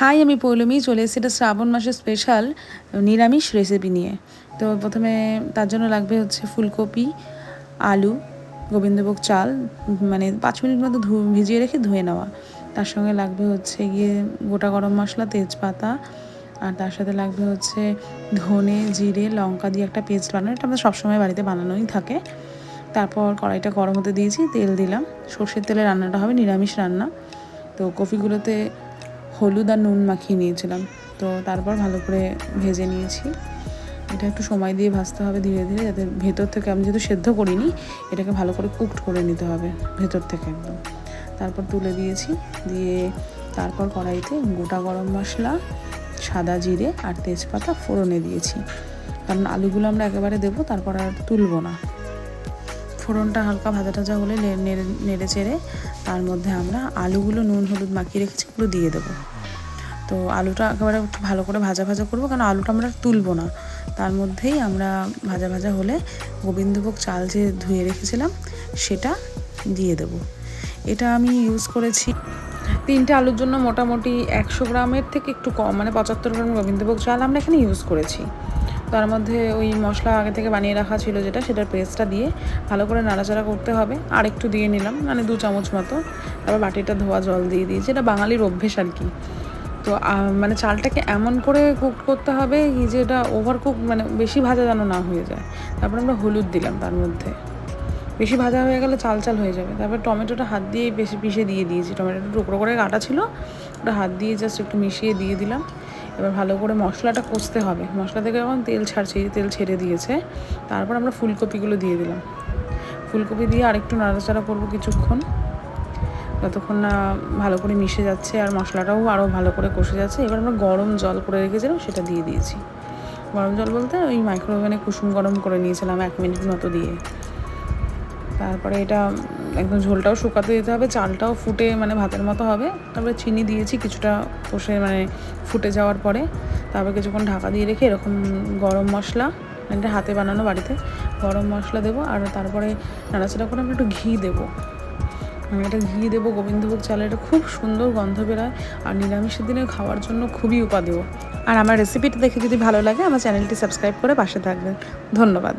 High, আমি পৌলমি, চলে এসেছি এটা শ্রাবণ মাসের স্পেশাল নিরামিষ রেসিপি নিয়ে। তো প্রথমে তার জন্য লাগবে হচ্ছে ফুলকপি, আলু, গোবিন্দভোগ চাল মানে পাঁচ মিনিট মতো ভিজিয়ে রেখে ধুয়ে নেওয়া। তার সঙ্গে লাগবে হচ্ছে গিয়ে গোটা গরম মশলা, তেজপাতা, আর তার সাথে লাগবে হচ্ছে ধনে, জিরে, লঙ্কা দিয়ে একটা পেস্ট বানানো। এটা আমাদের সবসময় বাড়িতে বানানোই থাকে। তারপর কড়াইটা গরম হতে দিয়েছি, তেল দিলাম। সর্ষের তেলে রান্নাটা হবে নিরামিষ রান্না। তো কফিগুলোতে হলুদ আর নুন মাখিয়ে নিয়েছিলাম। তো তারপর ভালো করে ভেজে নিয়েছি। এটা একটু সময় দিয়ে ভাজতে হবে ধীরে ধীরে যাতে ভেতর থেকে আমি যেহেতু সেদ্ধ করিনি, এটাকে ভালো করে কুকড করে নিতে হবে ভেতর থেকে একদম। তারপর তুলে দিয়েছি, দিয়ে তারপর কড়াইতে গোটা গরম মশলা, সাদা জিরে আর তেজপাতা ফোড়নে দিয়েছি। কারণ আলুগুলো আমরা একেবারে দেবো, তারপর আর তুলবো না। ফোড়নটা হালকা ভাজা টাজা হলে নেড়ে নেড়ে চেড়ে তার মধ্যে আমরা আলুগুলো নুন, হলুদ মাখিয়ে রেখেছি ওগুলো দিয়ে দেবো। তো আলুটা একেবারে একটু ভালো করে ভাজা ভাজা করব, কারণ আলুটা আমরা তুলবো না। তার মধ্যেই আমরা ভাজা ভাজা হলে গোবিন্দভোগ চাল যে ধুয়ে রেখেছিলাম, সেটা দিয়ে দেবো। এটা আমি ইউজ করেছি তিনটে আলুর জন্য মোটামুটি একশো গ্রামের থেকে একটু কম মানে পঁচাত্তর গ্রাম গোবিন্দভোগ চাল আমরা এখানে ইউজ করেছি। তার মধ্যে ওই মশলা আগে থেকে বানিয়ে রাখা ছিল যেটা, সেটার পেস্টটা দিয়ে ভালো করে নাড়াচাড়া করতে হবে। আর একটু দিয়ে নিলাম মানে দু চামচ মতো। তারপর বাটিটা ধোয়া জল দিয়ে দিয়েছি। এটা বাঙালির অভ্যেস আর কি। তো মানে চালটাকে এমন করে কুক করতে হবে কি যে এটা ওভার কুক মানে বেশি ভাজা যেন না হয়ে যায়। তারপর আমরা হলুদ দিলাম তার মধ্যে। বেশি ভাজা হয়ে গেলে চাল চাল হয়ে যাবে। তারপর টমেটোটা হাত দিয়ে বেশি পিষে দিয়ে দিয়েছি। টমেটোটা টুকরো করে কাটা ছিল। ওটা হাত দিয়ে জাস্ট একটু মিশিয়ে দিয়ে দিলাম। এবার ভালো করে মশলাটা কষতে হবে। মশলা থেকে যখন তেল ছাড়ছে তেল ছেড়ে দিয়েছে। তারপর আমরা ফুলকপিগুলো দিয়ে দিলাম। ফুলকপি দিয়ে আরেকটু নাড়াচাড়া করব কিছুক্ষণ। যতক্ষণ না ভালো করে মিশে যাচ্ছে আর মশলাটাও আরও ভালো করে কষে যাচ্ছে। এবার আমরা গরম জল করে রেখেছিলাম, সেটা দিয়ে দিয়েছি। গরম জল বলতে ওই মাইক্রোওভেনে কুসুম গরম করে নিয়েছিলাম এক মিনিট মতো দিয়ে। তারপরে এটা একদম ঝোলটাও শুকাতে দিতে হবে, চালটাও ফুটে মানে ভাতের মতো হবে। তারপরে চিনি দিয়েছি কিছুটা কষে মানে ফুটে যাওয়ার পরে। তারপর কিছুক্ষণ ঢাকা দিয়ে রেখে এরকম গরম মশলা মানে এটা হাতে বানানো বাড়িতে, গরম মশলা দেবো আর তারপরে নাড়াচাড়া করে আমরা একটু ঘি দেবো। আমি এটা ঘি দেবো গোবিন্দভোগ চালের, এটা খুব সুন্দর গন্ধ বেরোয় আর নিরামিষের দিনে খাওয়ার জন্য খুবই উপাদেয়। আর আমার রেসিপিটা দেখে যদি ভালো লাগে, আমার চ্যানেলটি সাবস্ক্রাইব করে পাশে থাকবেন। ধন্যবাদ।